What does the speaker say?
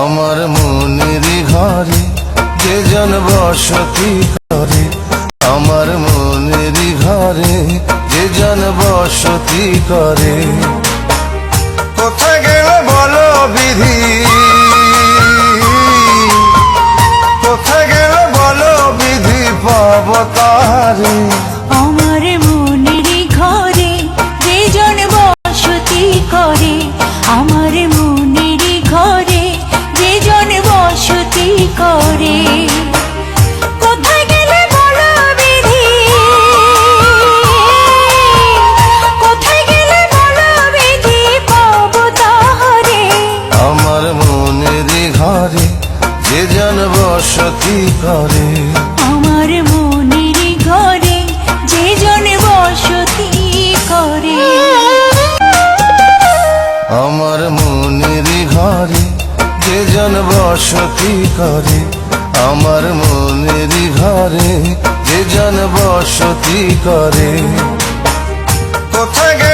আমার মনের ঘরে যে জন বসতি করে, আমার মনের ঘরে যে জন বসতি করে। কোথায় করে। কোথায় গেলে বলো বিধি? কোথায় গেলে বলো বিধি পাবো তাহারে? আমার মনের ঘরে যে জন বসতি করে। আমার মনের ঘরে যে জন বসতি করে। আমার জন বসতি করে? আমার মনের ঘরে যে জন বসতি করে? কোথায়